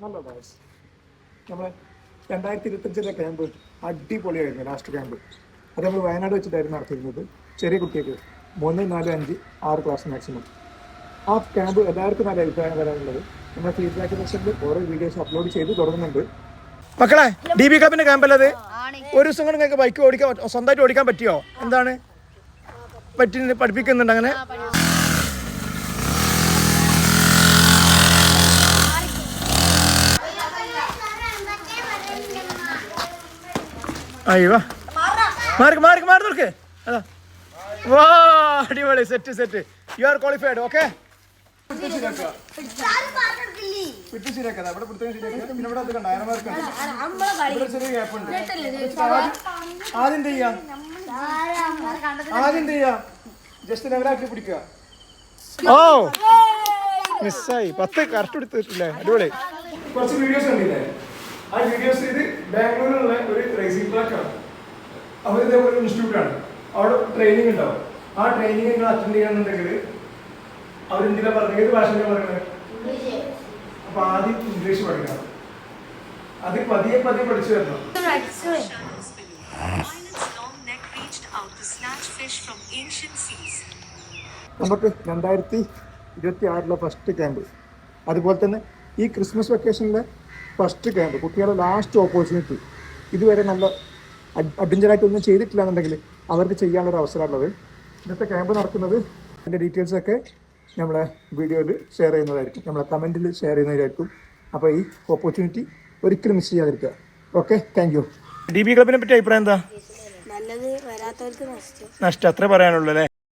Hello dance നമ്മളെ രണ്ടായിരത്തി ഇരുപത്തഞ്ചിലെ ക്യാമ്പ് അടിപൊളിയായിരുന്നു ലാസ്റ്റ് ക്യാമ്പ് അത് നമ്മൾ വയനാട് വെച്ചിട്ടായിരുന്നു നടത്തിയിരുന്നത്. ചെറിയ കുട്ടികൾക്ക് മൂന്ന് നാല് അഞ്ച് ആറ് ക്ലാസ് മാക്സിമം ആ ക്യാമ്പ് എല്ലാവർക്കും നല്ല അഭിപ്രായം വരാനുള്ളത്. നമ്മുടെ ഫീഡ്ബാക്ക് സെക്ഷനിൽ ഓരോ വീഡിയോസ് അപ്ലോഡ് ചെയ്ത് തുടങ്ങുന്നുണ്ട്. മക്കളെ ഡി ബി ക്ലബിന്റെ ക്യാമ്പല്ലത് ഒരു ദിവസം കൊണ്ട് നിങ്ങൾക്ക് ബൈക്ക് ഓടിക്കാൻ സ്വന്തമായിട്ട് ഓടിക്കാൻ പറ്റിയോ? എന്താണ്? പറ്റി പഠിപ്പിക്കുന്നുണ്ട് അങ്ങനെ? അയ്യോ മാർക്ക് മാർക്ക് മാറി നോക്ക്. അതാ. വാ അടിപൊളി. Set set you are qualified okay ആദ്യം ചെയ്യാം? ആദ്യം ചെയ്യാം? ജസ്റ്റ് ലെവലാക്കി പിടിക്കുക. ഓ മിസ്സായി പത്ത് കറക്റ്റ് എടുത്തിട്ടില്ലേ? അടിപൊളി. കുറച്ച് വീഡിയോസ് കണ്ടില്ലേ? ആ വീഡിയോസ് ഇത് ബാംഗ്ലൂരിലുള്ള ട്രാക്കാണ് അവർ ഇതേപോലെ ഒരു ഇൻസ്റ്റിറ്റ്യൂട്ട് ആണ്. അവിടെ ട്രെയിനിങ് ഉണ്ടാവും. ആ ട്രെയിനിങ് നിങ്ങൾ അറ്റൻഡ് ചെയ്യണമെന്നുണ്ടെങ്കിൽ അവരെന്തിനാ പറഞ്ഞത് ഏത് ഭാഷയിലാണ് പറയുന്നത് അപ്പൊ ആദ്യം ഇംഗ്ലീഷ് പഠിക്കണം. അത് പതിയെ പതിയെ പഠിച്ചു വരണം. നമുക്ക് രണ്ടായിരത്തി ഇരുപത്തി ആറിലെ ഫസ്റ്റ് ക്യാമ്പ് അതുപോലെ തന്നെ ഈ ക്രിസ്മസ് വെക്കേഷനിലെ ഫസ്റ്റ് ക്യാമ്പ് കുട്ടികളുടെ ലാസ്റ്റ് ഓപ്പർച്യൂണിറ്റി ഇതുവരെ നല്ല അഡ്വഞ്ചറായിട്ട് ഒന്നും ചെയ്തിട്ടില്ല എന്നുണ്ടെങ്കിൽ അവർക്ക് ചെയ്യാനുള്ള ഒരു അവസരമുള്ളത് ഇന്നത്തെ ക്യാമ്പ് നടക്കുന്നത് അതിന്റെ ഡീറ്റെയിൽസൊക്കെ നമ്മളെ വീഡിയോയിൽ ഷെയർ ചെയ്യുന്നതായിരിക്കും. നമ്മളെ കമന്റിൽ ഷെയർ ചെയ്യുന്നതായിരിക്കും. അപ്പോൾ ഈ ഓപ്പർച്യൂണിറ്റി ഒരിക്കലും മിസ് ചെയ്യാതിരിക്കുക. Okay thank you D B ക്ലബിനെ പറ്റി അഭിപ്രായം എന്താ? നല്ലത് വരാത്തവർക്ക് നഷ്ടം അത്രേ പറയാനുള്ളൂ അല്ലേ?